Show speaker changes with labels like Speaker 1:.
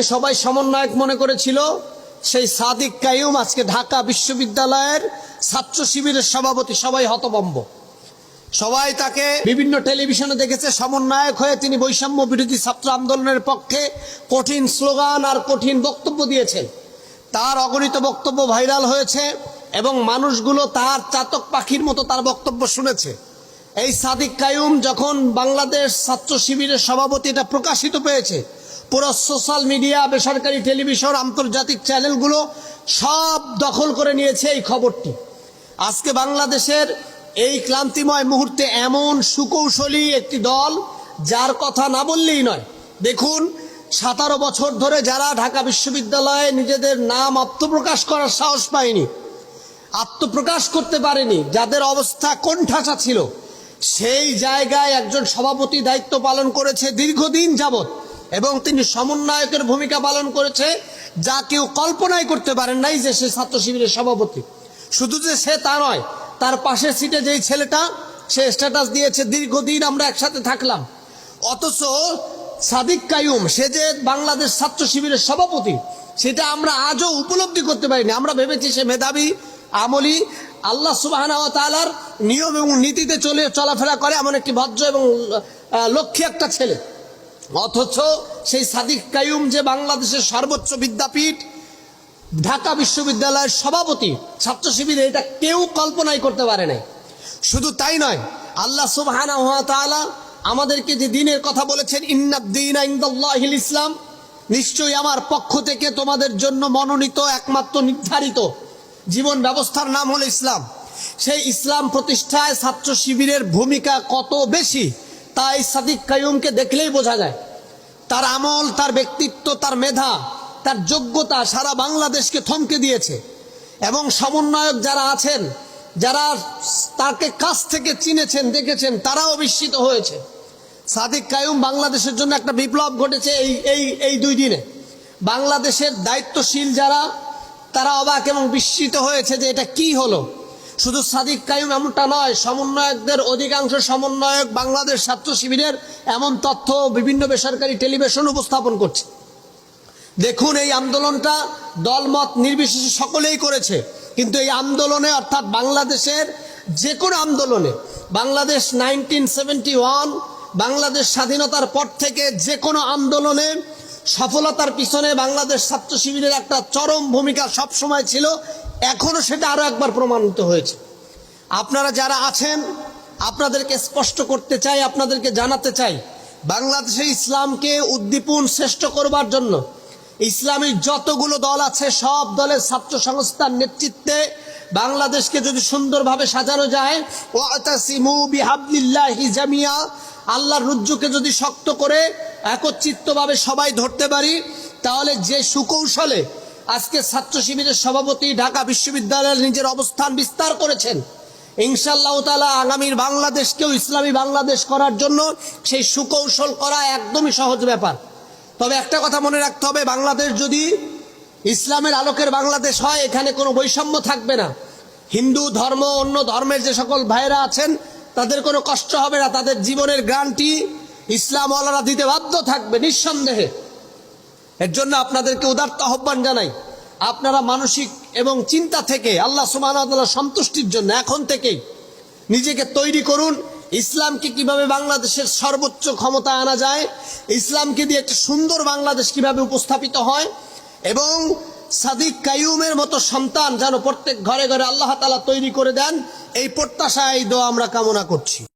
Speaker 1: যাকে সবাই সমন্বয়ক মনে করেছিল, সেই সাদিক কাইম আজকে ঢাকা বিশ্ববিদ্যালয়ের ছাত্র শিবিরের সভাপতি, সবাই হতবম্ব সবাই তাকে বিভিন্ন টেলিভিশনে দেখেছে, সমন্বয়ক হয়ে তিনি বৈষম্য বিরোধী ছাত্র আন্দোলনের পক্ষে কঠিন স্লোগান আর কঠিন বক্তব্য দিয়েছেন। তার অগণিত বক্তব্য ভাইরাল হয়েছে এবং মানুষগুলো তার চাতক পাখির মতো তার বক্তব্য শুনেছে। এই সাদিক কায়ুম যখন বাংলাদেশ ছাত্র শিবিরের সভাপতি এটা প্রকাশিত পেয়েছে পুরো সোশ্যাল মিডিয়া, বেসরকারি টেলিভিশন, আন্তর্জাতিক চ্যানেলগুলো সব দখল করে নিয়েছে এই খবরটি। আজকে বাংলাদেশের এই ক্লান্তিময় মুহূর্তে এমন সুকৌশলী একটি দল, যার কথা না বললেই নয়। দেখুন, সতেরো বছর ধরে যারা ঢাকা বিশ্ববিদ্যালয়ে নিজেদের নাম আত্মপ্রকাশ করার সাহস পায়নি, আত্মপ্রকাশ করতে পারেনি, যাদের অবস্থা কোণঠাসা ছিল, সেই জায়গায় একজন সভাপতি দায়িত্ব পালন করেছে দীর্ঘদিন যাবৎ। এবং তিনি সমন্বয়কের ভূমিকা পালন করেছে যা কেউ কল্পনাই করতে পারেন নাই যে সে ছাত্র শিবিরের সভাপতি। শুধু যে সে তা নয়, তার পাশের সিটে যেই ছেলেটা, সে স্ট্যাটাস দিয়েছে, দীর্ঘদিন আমরা একসাথে থাকলাম। অথচ সাদিক কায়ুম, সে যে বাংলাদেশ ছাত্র শিবিরের সভাপতি, সেটা আমরা আজও উপলব্ধি করতে পারিনি। আমরা ভেবেছি সে মেধাবী, আমলি, আল্লাহ সুবাহ তালার নিয়ম এবং নীতিতে চলে, চলাফেরা করে এমন একটি ভদ্র এবং লক্ষ্মী একটা ছেলে। অথচ সেই সাদিক কায়ুম যে বাংলাদেশের সর্বোচ্চ বিদ্যাপীঠ, ঢাকা বিশ্ববিদ্যালয়ের সভাপতি, ছাত্র শিবিরে, এটা কেউ কল্পনাই করতে পারে নাই। শুধু তাই নয়, আল্লাহ তাআলা আমাদেরকে যে দিনের কথা বলেছেন ইন্নাদ্দিন ইসলাম নিশ্চয়ই আমার পক্ষ থেকে তোমাদের জন্য মনোনীত একমাত্র নির্ধারিত জীবন ব্যবস্থার নাম হলো ইসলাম। সেই ইসলাম প্রতিষ্ঠায় ছাত্র শিবিরের ভূমিকা কত বেশি তাই সাদিক কায়ুমকে দেখলেই বোঝা যায়। তার আমল, তার ব্যক্তিত্ব, তার মেধা, তার যোগ্যতা সারা বাংলাদেশকে থমকে দিয়েছে। এবং সমন্বয়ক যারা আছেন, যারা তাকে কাছ থেকে চিনেছেন, দেখেছেন, তারাও বিস্মিত হয়েছে। সাদিক কায়ুম বাংলাদেশের জন্য একটা বিপ্লব ঘটেছে এই এই এই দুই দিনে। বাংলাদেশের দায়িত্বশীল যারা, তারা অবাক এবং বিস্মিত হয়েছে যে এটা কি হলো। শুধু সাদিক কায়ুম এমনটা নয়, সমন্বয়কদের অধিকাংশ সমন্বয়ক বাংলাদেশ ছাত্র শিবিরের এমন তথ্য বিভিন্ন বেসরকারি টেলিভিশন উপস্থাপন করছে। দেখুন, এই আন্দোলনটা দলমত নির্বিশেষে সকলেই করেছে, কিন্তু এই আন্দোলনে অর্থাৎ বাংলাদেশের যে কোনো আন্দোলনে, Bangladesh nineteen seventy one, Bangladesh স্বাধীনতার পর থেকে যে কোনো আন্দোলনে সফলতার পিছনে বাংলাদেশ ছাত্র শিবিরের একটা চরম ভূমিকা সবসময় ছিল এখনও সেটা আরও একবার প্রমাণিত হয়েছে। আপনারা যারা আছেন, আপনাদেরকে স্পষ্ট করতে চাই, আপনাদেরকে জানাতে চাই, বাংলাদেশে ইসলামকে উদ্দীপন শ্রেষ্ঠ করবার জন্য ইসলামী যতগুলো দল আছে, সব দলের ছাত্র সংস্থার নেতৃত্বে বাংলাদেশকে যদি সুন্দরভাবে সাজানো যায়, ওয়াতাসিমু আল্লাহর রুজ্জুকে যদি শক্ত করে একত্রিতভাবে সবাই ধরতে পারি, তাহলে যে সুকৌশলে আজকে ছাত্র শিবিরের সভাপতি ঢাকা বিশ্ববিদ্যালয়ের নিজের অবস্থান বিস্তার করেছেন ইনশাল্লাহ তালা আগামীর বাংলাদেশকেও ইসলামী বাংলাদেশ করার জন্য সেই সুকৌশল করা একদমই সহজ ব্যাপার। তবে একটা কথা মনে রাখতে হবে, বাংলাদেশ যদি ইসলামের আলোকের বাংলাদেশ হয়, এখানে কোনো বৈষম্য থাকবে না। হিন্দু, ধর্ম, অন্য ধর্মের যে সকল ভাইরা আছেন, তাদের কোনো কষ্ট হবে না, তাদের জীবনের গ্রান্টি ইসলামওয়ালারা দিতে বাধ্য থাকবে নিঃসন্দেহে। এর জন্য আপনাদেরকে উদার্ত আহ্বান জানাই। আপনারা মানসিক এবং চিন্তা থেকে আল্লাহ সুবাহ সন্তুষ্টির জন্য এখন থেকেই নিজেকে তৈরি করুন। ইসলামকে কীভাবে বাংলাদেশের সর্বোচ্চ ক্ষমতা আনা যায়, ইসলামকে দিয়ে একটা সুন্দর বাংলাদেশ কীভাবে উপস্থাপিত হয় এবং সাদিক কাইয়ুমের মতো সন্তান যেন প্রত্যেক ঘরে ঘরে আল্লাহ তালা তৈরি করে দেন, এই প্রত্যাশা এই দোয়া আমরা কামনা করছি।